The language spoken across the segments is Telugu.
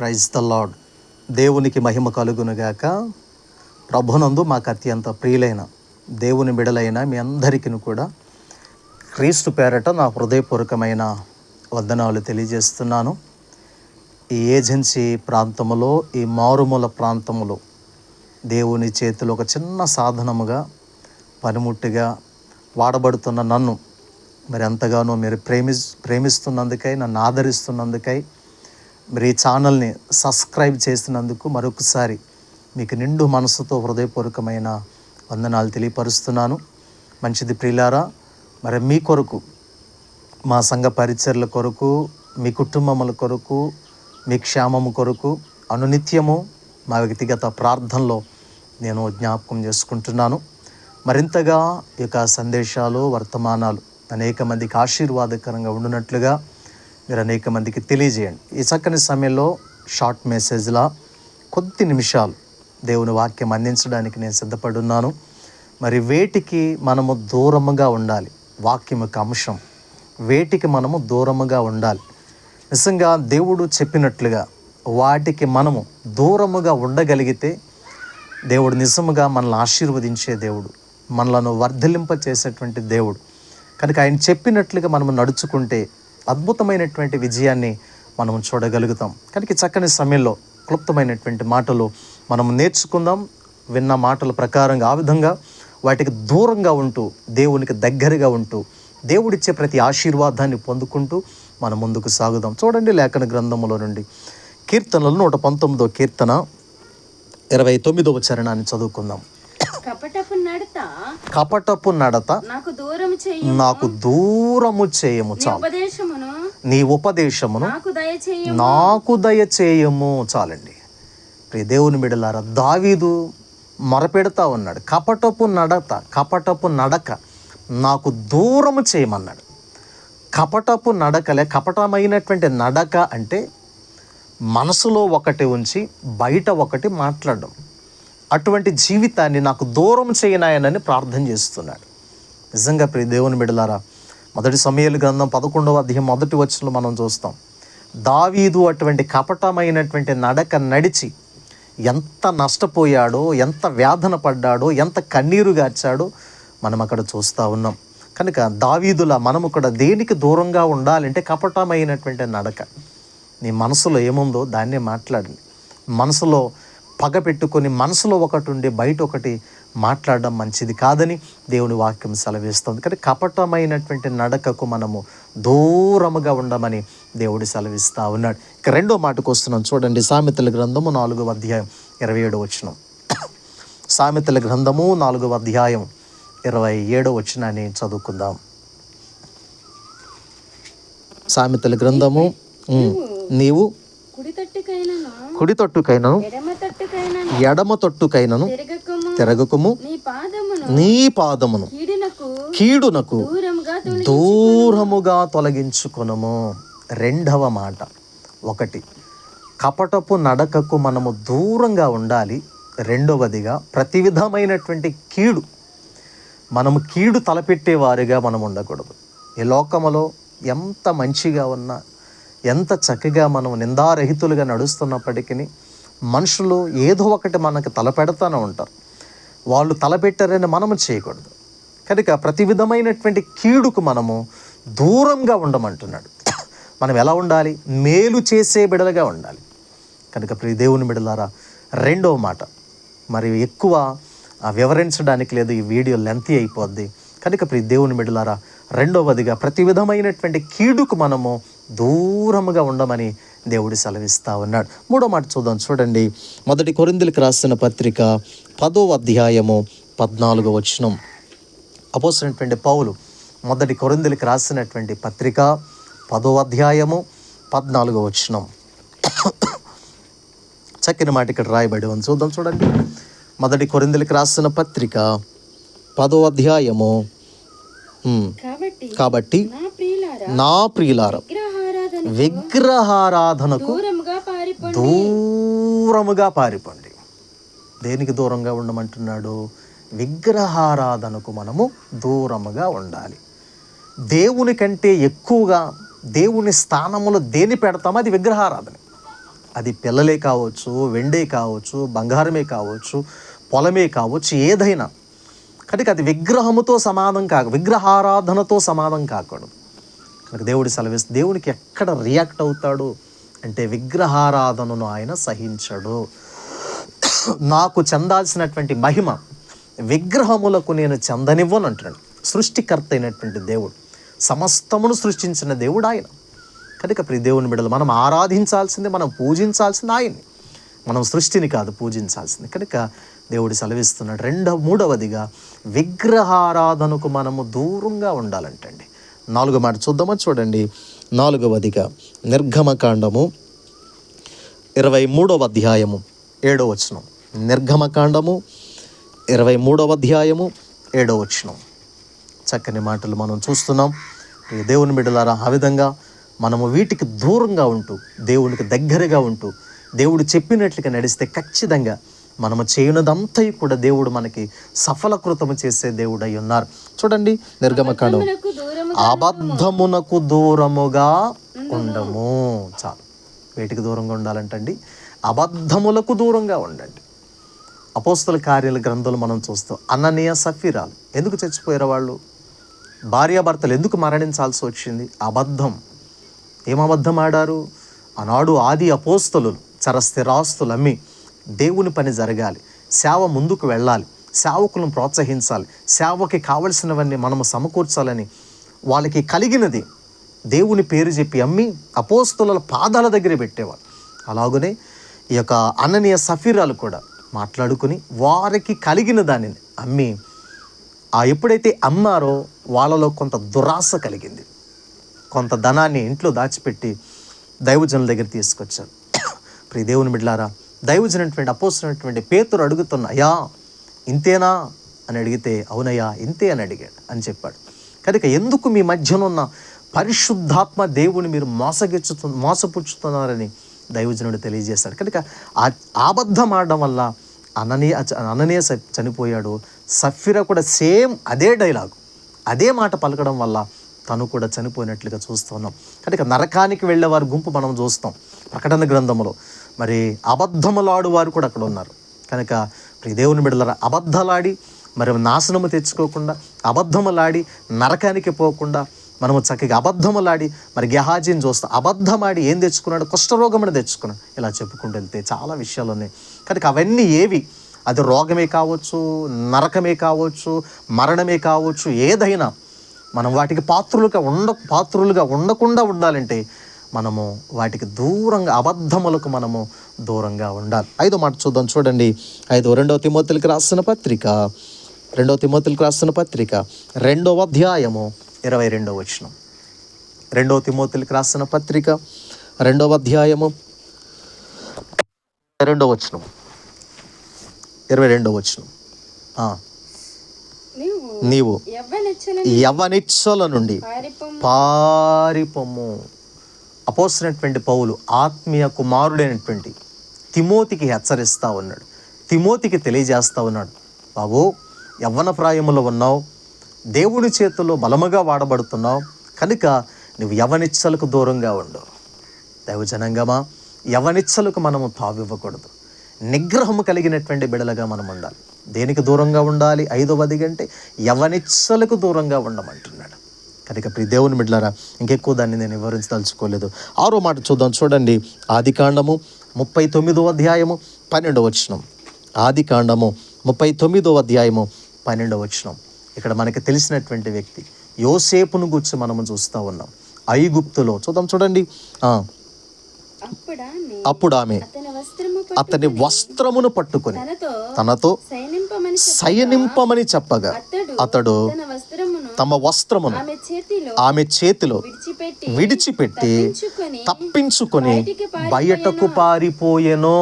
ప్రైజ్ ద లాడ్ దేవునికి మహిమ కలుగునుగాక. ప్రభునందు మాకు అత్యంత ప్రియులైన దేవుని బిడలైన మీ అందరికీ కూడా క్రీస్తు పేరట నా హృదయపూర్వకమైన వందనాలు తెలియజేస్తున్నాను. ఈ ఏజెన్సీ ప్రాంతములో ఈ మారుమూల ప్రాంతములో దేవుని చేతిలో ఒక చిన్న సాధనముగా పనిముట్టుగా వాడబడుతున్న నన్ను మరి ఎంతగానో మీరు ప్రేమి ప్రేమిస్తున్నందుకై నన్ను ఆదరిస్తున్నందుకై మరి ఈ ఛానల్ని సబ్స్క్రైబ్ చేసినందుకు మరొకసారి మీకు నిండు మనసుతో హృదయపూర్వకమైన వందనాలు తెలియపరుస్తున్నాను. మంచిది ప్రిలారా మరి మీ కొరకు మా సంఘ పరిచర్ల కొరకు మీ కుటుంబముల కొరకు మీ క్షేమము కొరకు అనునిత్యము మా వ్యక్తిగత ప్రార్థనలో నేను జ్ఞాపకం చేసుకుంటున్నాను. మరింతగా ఈ యొక్క సందేశాలు వర్తమానాలు అనేక మందికి ఆశీర్వాదకరంగా ఉండినట్లుగా మీరు అనేక మందికి తెలియజేయండి. ఈ చక్కని సమయంలో షార్ట్ మెసేజ్లా కొద్ది నిమిషాలు దేవుని వాక్యం అందించడానికి నేను సిద్ధపడున్నాను. మరి వేటికి మనము దూరముగా ఉండాలి? వాక్యం యొక్క అంశం. వేటికి మనము దూరముగా ఉండాలి? నిజంగా దేవుడు చెప్పినట్లుగా వాటికి మనము దూరముగా ఉండగలిగితే దేవుడు నిజముగా మనల్ని ఆశీర్వదించే దేవుడు మనలను వర్ధలింప చేసేటువంటి దేవుడు. కనుక ఆయన చెప్పినట్లుగా మనము నడుచుకుంటే అద్భుతమైనటువంటి విజయాన్ని మనం చూడగలుగుతాం. కనుక చక్కని సమయంలో క్లుప్తమైనటువంటి మాటలు మనం నేర్చుకుందాం. విన్న మాటల ప్రకారంగా ఆ విధంగా వాటికి దూరంగా ఉంటూ దేవునికి దగ్గరగా ఉంటూ దేవుడిచ్చే ప్రతి ఆశీర్వాదాన్ని పొందుకుంటూ మనం ముందుకు సాగుదాం. చూడండి లేఖన గ్రంథములో నుండి. కీర్తనలు నూట పంతొమ్మిదో కీర్తన ఇరవై తొమ్మిదవ చరణాన్ని చదువుకుందాం. కపటపు నడత. కపటపు నడత? నాకు దూరం చెయ్యి నాకు దూరము చేయము నీ చాలు. ఉపదేశమును. నీ ఉపదేశమును నాకు దయచేయి నాకు దయచేయము చాలండి. ప్రియ దేవుని బిడలారా దావీదు మొరపెడతా ఉన్నాడు. కపటపు నడత కపటపు నడక నాకు దూరము చేయమన్నాడు. కపటపు నడకలే కపటమైనటువంటి నడక అంటే మనసులో ఒకటి ఉంచి బయట ఒకటి మాట్లాడడం. అటువంటి జీవితాన్ని నాకు దూరం చేయనాయనని ప్రార్థన చేస్తున్నాడు. నిజంగా ప్రియ దేవుని బిడలారా మొదటి సమయాలు గ్రంథం పదకొండవ అధ్యాయం మొదటి వచనంలో మనం చూస్తాం. దావీదు అటువంటి కపటమైనటువంటి నడక నడిచి ఎంత నష్టపోయాడో ఎంత వేదన పడ్డాడో ఎంత కన్నీరు గార్చాడో మనం అక్కడ చూస్తూ ఉన్నాం. కనుక దావీదుల మనము కూడా దేనికి దూరంగా ఉండాలంటే కపటమైనటువంటి నడక. నీ మనసులో ఏముందో దాన్నే మాట్లాడండి. మనసులో పగ పెట్టుకొని మనసులో ఒకటి ఉండి బయట ఒకటి మాట్లాడడం మంచిది కాదని దేవుని వాక్యం సెలవిస్తుంది. కానీ కపటమైనటువంటి నడకకు మనము దూరముగా ఉండమని దేవుడు సెలవిస్తూ ఉన్నాడు. ఇక రెండో మాటకు వస్తున్నాం. చూడండి సామెతల గ్రంథము నాలుగవ అధ్యాయం ఇరవై ఏడో వచనం. సామెతల గ్రంథము నాలుగవ అధ్యాయం ఇరవై ఏడో వచనాన్ని చదువుకుందాం. సామెతల గ్రంథము నీవు కుడి తొట్టుకైనను ఎడమ తట్టుకైనను. తిరగకము. నీ పాదమును. కీడునకు. దూరముగా తొలగించుకొనము. రెండవ మాట ఒకటి. కపటపు నడకకు మనము దూరంగా ఉండాలి. రెండవదిగా ప్రతి విధమైనటువంటి కీడు. మనము కీడు తలపెట్టేవారిగా మనం ఉండకూడదు. ఈ లోకములో ఎంత మంచిగా ఉన్నా ఎంత చక్కగా మనం నిందారహితులుగా నడుస్తున్నప్పటికీ మనుషులు ఏదో ఒకటి మనకు తలపెడతానే ఉంటారు. వాళ్ళు తలపెట్టారని మనము చేయకూడదు. కనుక ప్రతి విధమైనటువంటి కీడుకు మనము దూరంగా ఉండమంటున్నాడు. మనం ఎలా ఉండాలి? మేలు చేసే బిడలుగా ఉండాలి. కనుక ప్రియ దేవుని బిడలారా రెండవ మాట. మరి ఎక్కువ వివరించడానికి లేదు ఈ వీడియో లెంతీ అయిపోద్ది. కనుక ప్రియ దేవుని బిడలారా రెండవదిగా ప్రతి విధమైనటువంటి కీడుకు మనము దూరముగా ఉండమని దేవుడు సెలవిస్తా ఉన్నాడు. మూడో మాట చూద్దాం. చూడండి. మొదటి కొరిందులకు రాసిన పత్రిక పదో అధ్యాయము పద్నాలుగో వచనం. అపోసినటువంటి పౌలు మొదటి కొరిందులకు రాసినటువంటి పత్రిక పదో అధ్యాయము పద్నాలుగో వచనం. చక్కని మాట ఇక్కడ రాయబడి ఉంది. చూద్దాం చూడండి. మొదటి కొరిందులకు రాసిన పత్రిక పదో అధ్యాయము. కాబట్టి నా ప్రియులారా విగ్రహారాధనకు దూరముగా పారిపోండి. దేనికి దూరంగా ఉండమంటున్నాడు? విగ్రహారాధనకు మనము దూరముగా ఉండాలి. దేవుని కంటే ఎక్కువగా దేవుని స్థానములో దేని పెడతామో అది విగ్రహారాధన. అది పిల్లలే కావచ్చు వెండే కావచ్చు బంగారమే కావచ్చు పొలమే కావచ్చు ఏదైనా. కనుక అది విగ్రహముతో సమానం కాక విగ్రహారాధనతో సమానం కాకూడదు. మనకు దేవుడి సెలవిస్తే దేవునికి ఎక్కడ రియాక్ట్ అవుతాడు అంటే విగ్రహారాధనను ఆయన సహించడు. నాకు చెందాల్సినటువంటి మహిమ విగ్రహములకు నేను చెందనివ్వను అంటున్నాడు. సృష్టికర్త అయినటువంటి దేవుడు సమస్తమును సృష్టించిన దేవుడు ఆయన. కనుక ప్రతి దేవుని బిడ్డలు మనం ఆరాధించాల్సింది మనం పూజించాల్సింది ఆయన్ని మనం సృష్టిని కాదు పూజించాల్సింది. కనుక దేవుడు సెలవిస్తున్నాడు. రెండవ మూడవదిగా విగ్రహారాధనకు మనము దూరంగా ఉండాలంటండి. నాలుగో మాట చూద్దామా? చూడండి. నాలుగవదిగా నిర్గమకాండము ఇరవై మూడవ అధ్యాయము ఏడో వచనం. నిర్గమకాండము ఇరవై మూడవ అధ్యాయము ఏడో వచనం. చక్కని మాటలు మనం చూస్తున్నాం. ఈ దేవుని బిడ్డలారా ఆ విధంగా మనము వీటికి దూరంగా ఉంటూ దేవునికి దగ్గరగా ఉంటూ దేవుడు చెప్పినట్లుగా నడిస్తే ఖచ్చితంగా మనము చేయనదంతా కూడా దేవుడు మనకి సఫలకృతము చేసే దేవుడు అయి ఉన్నారు. చూడండి నిర్గమకాండం. అబద్ధమునకు దూరముగా ఉండము చాలు. వేటికి దూరంగా ఉండాలంటండి? అబద్ధములకు దూరంగా ఉండండి. అపోస్తల కార్యాల గ్రంథాలు మనం చూస్తాం అననీయ సఫీరాలు. ఎందుకు చచ్చిపోయారు వాళ్ళు? భార్యాభర్తలు ఎందుకు మరణించాల్సి వచ్చింది? అబద్ధం. ఏం అబద్ధం ఆడారు? ఆనాడు ఆది అపోస్తలు చరస్థిరాస్తులు అమ్మి దేవుని పని జరగాలి. సేవ ముందుకు వెళ్ళాలి. సేవకులను ప్రోత్సహించాలి. సేవకి కావలసినవన్నీ మనము సమకూర్చాలని వాళ్ళకి కలిగినది దేవుని పేరు చెప్పి అమ్మి అపోస్తుల పాదాల దగ్గర పెట్టేవారు. అలాగనే ఈ యొక్క అననీయ సఫీరాలు కూడా మాట్లాడుకుని వారికి కలిగిన దానిని అమ్మి ఆ ఎప్పుడైతే అమ్మారో వాళ్ళలో కొంత దురాశ కలిగింది. కొంత ధనాన్ని ఇంట్లో దాచిపెట్టి దైవజనుల దగ్గర తీసుకొచ్చారు. ప్రియ దేవుని బిడ్లారా దైవజనటువంటి అపోసినటువంటి పేతురు అడుగుతున్న అయ్యా ఇంతేనా? అని అడిగితే అవునయ్యా ఇంతే అని అడిగాడు అని చెప్పాడు. కనుక ఎందుకు మీ మధ్యన ఉన్న పరిశుద్ధాత్మ దేవుని మీరు మోసగిచ్చుతు మోసపుచ్చుతున్నారని దైవజనుడు తెలియజేశాడు. కనుక ఆ అబద్ధం ఆడడం వల్ల అననీయ అననీయ చనిపోయాడు. సఫిరా కూడా సేమ్ అదే డైలాగ్. అదే మాట పలకడం వల్ల తను కూడా చనిపోయినట్లుగా చూస్తున్నాం కనుక నరకానికి వెళ్ళే వారి గుంపు మనం చూస్తాం ప్రకటన గ్రంథములో. మరి అబద్ధములాడు వారు కూడా అక్కడ ఉన్నారు. కనుక ప్రియ దేవుని బిడ్డలరా అబద్ధలాడి మరి నాశనము తెచ్చుకోకుండా అబద్ధములాడి నరకానికి పోకుండా మనము చక్కగా అబద్ధములాడి మరి గెహాజీని చూస్తాం అబద్ధమాడి ఏం తెచ్చుకున్నాడు కుష్ఠరోగమని తెచ్చుకున్నాడు ఇలా చెప్పుకుంటూ వెళ్తే చాలా విషయాలు ఉన్నాయి. కనుక అవన్నీ ఏవి? అది రోగమే కావచ్చు నరకమే కావచ్చు మరణమే కావచ్చు ఏదైనా మనం వాటికి పాత్రులుగా ఉండ పాత్రులుగా ఉండకుండా ఉండాలంటే మనము వాటికి దూరంగా అబద్ధములకు మనము దూరంగా ఉండాలి. ఐదో మాట చూద్దాం చూడండి. ఐదో రెండవ తిమోతులకి రాసిన పత్రిక. రెండవ తిమోతులకి రాసిన పత్రిక. రెండవ అధ్యాయము ఇరవై రెండవ వచనం. రెండవ తిమోతులకి రాసిన పత్రిక. రెండవ అధ్యాయము రెండవ వచనం. ఇరవై రెండవ వచనం. నీవు యవనిచ్చల నుండి పారిపొమ్ము. అపోసినటువంటి పౌలు ఆత్మీయ కుమారుడైనటువంటి తిమోతికి హెచ్చరిస్తూ ఉన్నాడు. తిమోతికి తెలియజేస్తూ ఉన్నాడు. బాబు యవ్వన ప్రాయములో ఉన్నావు. దేవుడి చేతుల్లో బలముగా వాడబడుతున్నావు. కనుక నువ్వు యవనిచ్చలకు దూరంగా ఉండు. దైవజనంగమా యవనిచ్చలకు మనము తావివ్వకూడదు. నిగ్రహము కలిగినటువంటి బిడలగా మనం ఉండాలి దేనికి దూరంగా ఉండాలి? ఐదవది అంటే యవనిచ్చలకు దూరంగా ఉండమంటున్నాడు. కనుక ప్రియ దేవుని బిడ్డలారా ఇంకెక్కువ దాన్ని నేను వివరించదలుచుకోలేదు. ఆరో మాట చూద్దాం. చూడండి. ఆది కాండము ముప్పై తొమ్మిదో అధ్యాయము పన్నెండవ వచనం. ఆది కాండము ముప్పై తొమ్మిదో అధ్యాయము పన్నెండవ వచనం. ఇక్కడ మనకి తెలిసినటువంటి వ్యక్తి యోసేపును గురించి మనము చూస్తూ ఉన్నాం. ఐగుప్తులో. చూద్దాం చూడండి. అప్పుడు ఆమె అతని వస్త్రమును పట్టుకొని తనతో తనతో సైనింపమని చెప్పగా సయనింపమని చెప్పగా అతడు తమ వస్త్రమును ఆమె చేతిలో విడిచిపెట్టి తప్పించుకొని బయటికి పారిపోయెను.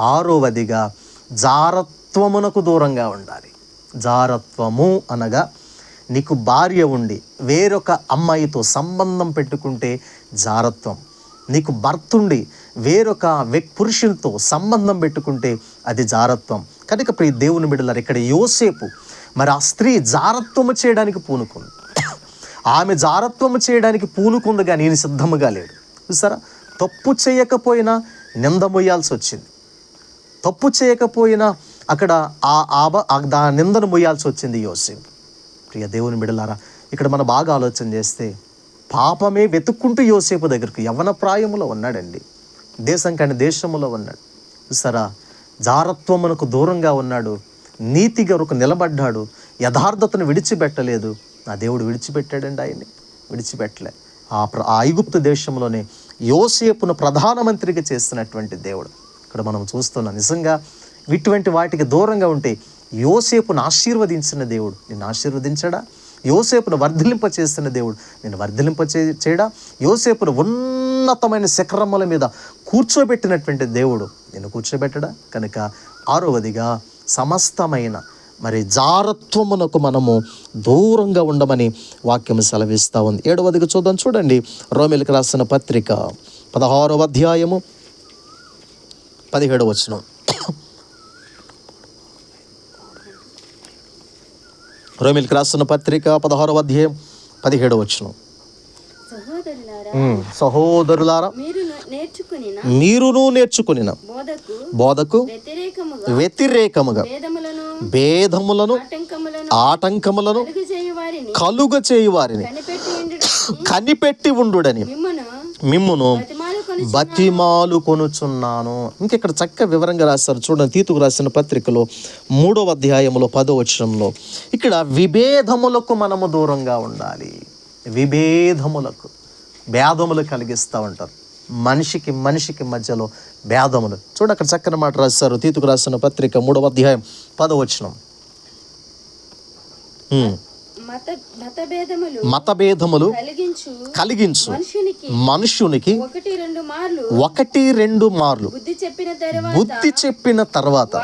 ఆరోవదిగా జారత్వమునకు దూరంగా ఉండాలి. జారత్వము అనగా నీకు భార్య ఉండి వేరొక అమ్మాయితో సంబంధం పెట్టుకుంటే జారత్వం. నీకు భర్త ఉండి వేరొక పురుషులతో సంబంధం పెట్టుకుంటే అది జారత్వం. కనుక ప్రియ దేవుని బిడ్డలారు ఇక్కడ యోసేపు మరి ఆ స్త్రీ జారత్వము చేయడానికి పూనుకుంది ఆమె జారత్వము చేయడానికి పూనుకుంది కానీ ఈయన సిద్ధముగా లేడు. చూసారా? తప్పు చేయకపోయినా నింద మొయ్యాల్సి వచ్చింది. తప్పు చేయకపోయినా అక్కడ ఆ ఆబ ఆ దా నిందను మొయ్యాల్సి వచ్చింది యోసేపు. ప్రియ దేవుని బిడలారా ఇక్కడ మనం బాగా ఆలోచన చేస్తే పాపమే వెతుక్కుంటూ యోసేపు దగ్గరకు యవన ప్రాయములో ఉన్నాడండి. దేశం కాని దేశంలో ఉన్నాడు. సరా జారత్వమునకు దూరంగా ఉన్నాడు. నీతిగా ఒక నిలబడ్డాడు. యథార్థతను విడిచిపెట్టలేదు. నా దేవుడు విడిచిపెట్టాడండి ఆయన్ని. విడిచిపెట్టలే. ఆ ప్ర ఆ ఐగుప్తు దేశంలోనే యోసేపును ప్రధానమంత్రిగా చేస్తున్నటువంటి దేవుడు. ఇక్కడ మనం చూస్తున్నాం నిజంగా ఇటువంటి వాటికి దూరంగా ఉంటే యోసేపును ఆశీర్వదించిన దేవుడు. నిన్ను ఆశీర్వదించడా? యోసేపును వర్ధలింప చేస్తున్న దేవుడు. నేను వర్ధలింప చే చేయడా? యోసేపును ఉన్నతమైన శిఖరముల మీద కూర్చోబెట్టినటువంటి దేవుడు నేను కూర్చోబెట్టడా? కనుక ఆరవదిగా సమస్తమైన మరి జారత్వమునకు మనము దూరంగా ఉండమని వాక్యం సెలవిస్తూ ఉంది. ఏడవదిగా చూద్దాం. చూడండి రోమిలకు రాసిన పత్రిక పదహారవ అధ్యాయము పదిహేడు వచనం. రోమిలకు రాసిన పత్రిక పదహారవ అధ్యాయం పదిహేడు వచనం. సహోదరులారా సహోదరులారా మీరు నేర్చుకుని మీరును నేర్చుకునిన? బోధకు వ్యతిరేకముగా భేదములను ఆటంకములను కలుగు చేయు వారిని కనిపెట్టి ఉండుడని మిమ్మును బతిమాలు కొనుచున్నాను. ఇంకెక్కడ చక్క వివరంగా రాస్తారు. చూడండి తీతుకు రాసిన పత్రికలో మూడవ అధ్యాయంలో పదో వచనంలో ఇక్కడ విభేదములకు మనము దూరంగా ఉండాలి. విభేదములకు. భేదములు కలిగిస్తూ ఉంటారు. మనిషికి మనిషికి మధ్యలో భేదములు. చూడు అక్కడ చక్కని మాట రాస్తారు తీతుకు రాసిన పత్రిక మూడవ అధ్యాయం పదవచనం మతభేదములు కలిగించు మనుషునికి ఒకటి రెండు మార్లు బుద్ధి చెప్పిన తరువాత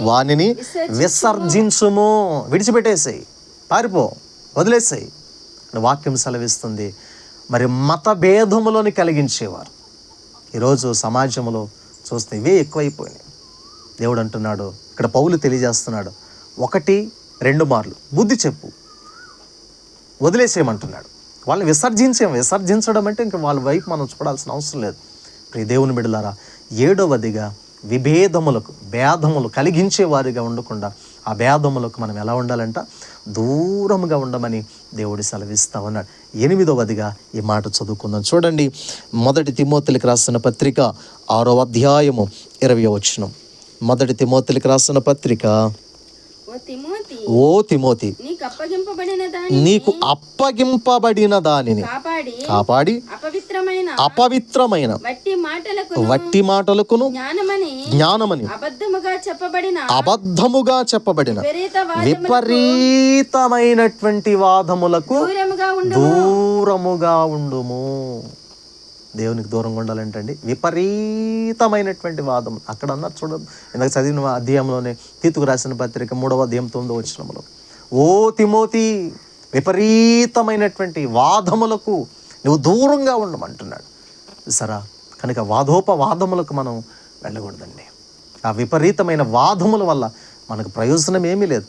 వానిని విసర్జించుము. విడిచిపెట్టేసేయి. పారిపో. వదిలేసేయి. వాక్యం సెలవిస్తుంది. మరి మత భేదములోని కలిగించేవారు. ఈరోజు సమాజంలో చూస్తే ఇవే ఎక్కువైపోయినాయి. దేవుడు అంటున్నాడు ఇక్కడ పౌలు తెలియజేస్తున్నాడు ఒకటి రెండు మార్లు బుద్ధి చెప్పు. వదిలేసేయమంటున్నాడు. వాళ్ళని విసర్జించాం విసర్జించడం అంటే ఇంకా వాళ్ళ వైపు మనం చూడాల్సిన అవసరం లేదు. ప్రియ దేవుని బిడలారా ఏడవదిగా విభేదములకు భేదములు కలిగించే వారిగా ఉండకుండా ఆ భేదములకు మనం ఎలా ఉండాలంట? దూరముగా ఉండమని దేవుడు సెలవిస్తా ఉన్నాడు. ఎనిమిదవదిగా ఈ మాట చదువుకుందాం. చూడండి మొదటి తిమోతులకు రాసిన పత్రిక ఆరో అధ్యాయము ఇరవై వచనం. మొదటి తిమోతులకు రాసిన పత్రిక ఓ తిమోతి నీకు అప్పగింపబడిన దాన్ని కాపాడి అపవిత్రమైన అపవిత్రమైన వట్టి మాటలకు వట్టి మాటలకును జ్ఞానమని అబద్ధముగా చెప్పబడిన అబద్ధముగా చెప్పబడిన విపరీత విపరీతమైనటువంటి వాదములకు దూరముగా ఉండు దూరముగా ఉండుము. దేవునికి దూరంగా ఉండాలంటండి. విపరీతమైనటువంటి వాదం. అక్కడ అన్నారు చూడండి ఇందాక చదివిన అధ్యాయంలోనే తీతుకు రాసిన పత్రిక మూడవ అధ్యాయం తొమ్మిదో వచ్చినములో ఓ తిమోతి విపరీతమైనటువంటి వాదములకు నువ్వు దూరంగా ఉండమంటున్నాడు. సరా కనుక వాదోపవాదములకు మనం వెళ్ళకూడదండి. ఆ విపరీతమైన వాదముల వల్ల మనకు ప్రయోజనం ఏమీ లేదు.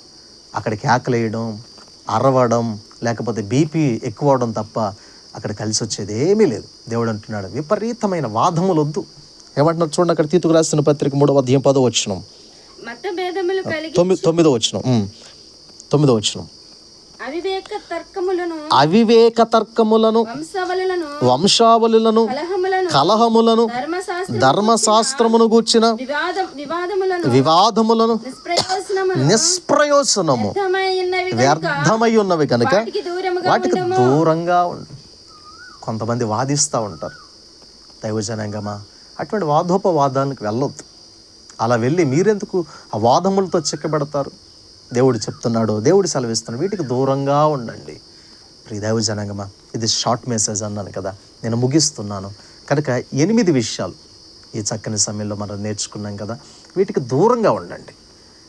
అక్కడ కేకలేయడం అరవడం లేకపోతే బీపీ ఎక్కువ అవడం తప్ప అక్కడ కలిసి వచ్చేది ఏమీ లేదు. దేవుడు అంటున్నాడు విపరీతమైన వాదములు వద్దు ఏమంటున్నారు చూడండి అక్కడ తీతుకు రాసిన పత్రిక మూడవ అధ్యాయం పదో వచ్చినం మత భేదములు కలిగి తొమ్మిది తొమ్మిదో వచ్చినం. తొమ్మిదో వచ్చినం అవివేక తర్కములను అవివేక తర్కములను వంశవలను వంశావళులను కలహములను కలహములను ధర్మశాస్త్ర ధర్మశాస్త్రమును గూర్చిన వివాద వివాదములను నిష్ప్రయోజనము వ్యర్థమై ఉన్నవి కనుక వాటికి దూరంగా కొంతమంది వాదిస్తూ ఉంటారు. దైవజనాంగమా? అటువంటి వాదోపవాదానికి వెళ్ళొద్దు. అలా వెళ్ళి మీరెందుకు ఆ వాదములతో చిక్కబడతారు? దేవుడు చెప్తున్నాడు దేవుడు సెలవిస్తున్నాడు వీటికి దూరంగా ఉండండి. ప్రియ జనగమ ఇది షార్ట్ మెసేజ్ అన్నాను కదా నేను ముగిస్తున్నాను. కనుక ఎనిమిది విషయాలు ఈ చక్కని సమయంలో మనం నేర్చుకున్నాం కదా వీటికి దూరంగా ఉండండి.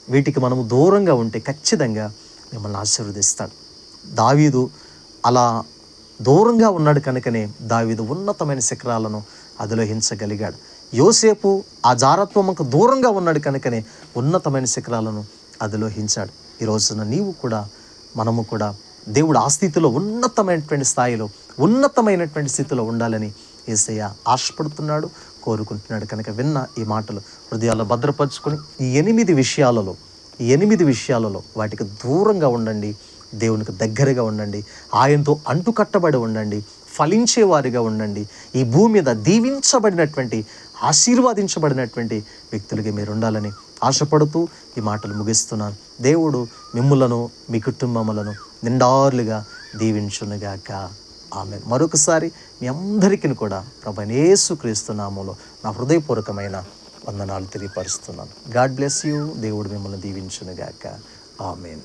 వీటికి మనము దూరంగా ఉంటే ఖచ్చితంగా మిమ్మల్ని ఆశీర్వదిస్తాడు. దావీదు అలా దూరంగా ఉన్నాడు కనుకనే దావీదు ఉన్నతమైన శిఖరాలను అధిలోహించగలిగాడు యోసేపు ఆ జారత్వముకు దూరంగా ఉన్నాడు కనుకనే ఉన్నతమైన శిఖరాలను అధిరోహించాడు ఈ రోజున నీవు కూడా మనము కూడా దేవుడు ఆ స్థితిలో ఉన్నతమైనటువంటి స్థాయిలో ఉన్నతమైనటువంటి స్థితిలో ఉండాలని ఏసయ్య ఆశపడుతున్నాడు కోరుకుంటున్నాడు. కనుక విన్న ఈ మాటలు హృదయాల్లో భద్రపరుచుకొని ఈ ఎనిమిది విషయాలలో ఈ ఎనిమిది విషయాలలో వాటికి దూరంగా ఉండండి దేవునికి దగ్గరగా ఉండండి ఆయనతో అంటుకట్టబడి ఉండండి ఫలించేవారిగా ఉండండి ఈ భూమి మీద దీవించబడినటువంటి ఆశీర్వాదించబడినటువంటి వ్యక్తులకి మీరు ఉండాలని ఆశపడుతూ ఈ మాటలు ముగిస్తున్నాను. దేవుడు మిమ్ములను మీ కుటుంబములను నిండారులుగా దీవించునుగాక. ఆమె మరొకసారి మీ అందరికీ కూడా ప్రభనేసు క్రీస్తునామంలో నా హృదయపూర్వకమైన వందనాలు తెలియపరుస్తున్నాను. God bless you. దేవుడు మిమ్మల్ని దీవించునుగాక. ఆమెన్.